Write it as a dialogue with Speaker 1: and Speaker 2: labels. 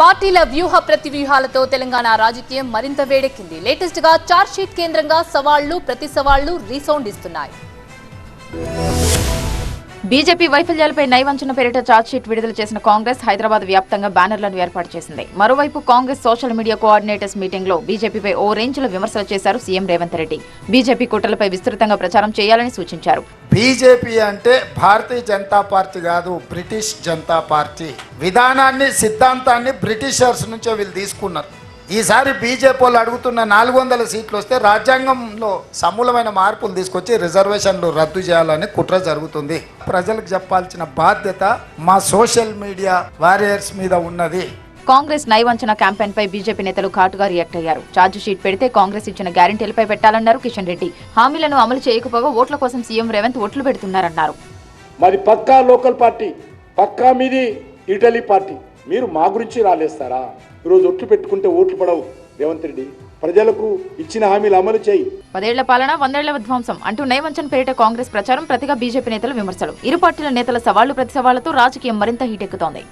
Speaker 1: పార్టీల వ్యూహ ప్రతివ్యూహాలతో తెలంగాణ రాజకీయం మరింత వేడెక్కింది. లేటెస్ట్గా చార్జ్ షీట్ కేంద్రంగా సవాళ్ళు ప్రతి సవాళ్ళు రీసౌండ్ ఇస్తున్నాయి.
Speaker 2: బీజేపీ వైఫల్యాలపై నైవంచన పేరిట ఛార్జ్షీట్ విడుదల చేసిన కాంగ్రెస్ హైదరాబాద్ వ్యాప్తంగా బ్యానర్లను ఏర్పాటు చేసింది. మరోవైపు కాంగ్రెస్ సోషల్ మీడియా కోఆర్డినేటర్స్ మీటింగ్లో బీజేపీపై ఓ రేంజ్లో విమర్శలు చేశారు సీఎం రేవంత్ రెడ్డి. బీజేపీ కుట్రలపై విస్తృతంగా ప్రచారం చేయాలని సూచించారు.
Speaker 3: బీజేపీ అంటే భారతీయ జనతా పార్టీ కాదు బ్రిటిష్ జనతా పార్టీ. విధానాన్ని సిద్ధాంతాన్ని బ్రిటిషర్స్ నుంచే వీళ్ళు తీసుకున్నారు. ఈసారి బీజేపీ వాళ్ళు అడుగుతున్న నాలుగు వందల సీట్లు వస్తే రాజ్యాంగంలో సమూలమైన మార్పులు తీసుకొచ్చి రిజర్వేషన్లు రద్దు చేయాలని కుట్ర జరుగుతుంది. ప్రజలకు చెప్పాల్సిన బాధ్యత మా సోషల్ మీడియా వారియర్స్ మీద ఉన్నది.
Speaker 2: కాంగ్రెస్ నైవంచన క్యాంపెయిన్ పై బీజేపీ నేతలు ఘాటుగా రియాక్ట్ అయ్యారు. ఛార్జ్ షీట్ పెడితే కాంగ్రెస్ ఇచ్చిన గ్యారంటీలపై పెట్టాలన్నారు కిషన్ రెడ్డి. హామీలను అమలు చేయకపోగా ఓట్ల కోసం సీఎం రేవంత్ ఓట్లు పెడుతున్నారన్నారు.
Speaker 4: మరి పక్కా లోకల్ పార్టీ పక్కా మీది ఇటలీ పార్టీ. మీరు మా గురించి రాలేస్తారా? ఈరోజు ఒట్లు పెట్టుకుంటే ఓట్లు పడవు. రేవంత్ రెడ్డి ప్రజలకు ఇచ్చిన హామీలు అమలు చేయి.
Speaker 2: పదేళ్ళ పాలన వందేళ్ళ విధ్వంసం అంటూ నైవంచన్ పేరిట కాంగ్రెస్ ప్రచారం ప్రతిగా బీజేపీ నేతలు విమర్శలు. ఇరు పార్టీల నేతల సవాళ్ళు ప్రతి సవాళ్ళతో రాజకీయం మరింత హీటెక్కుతోంది.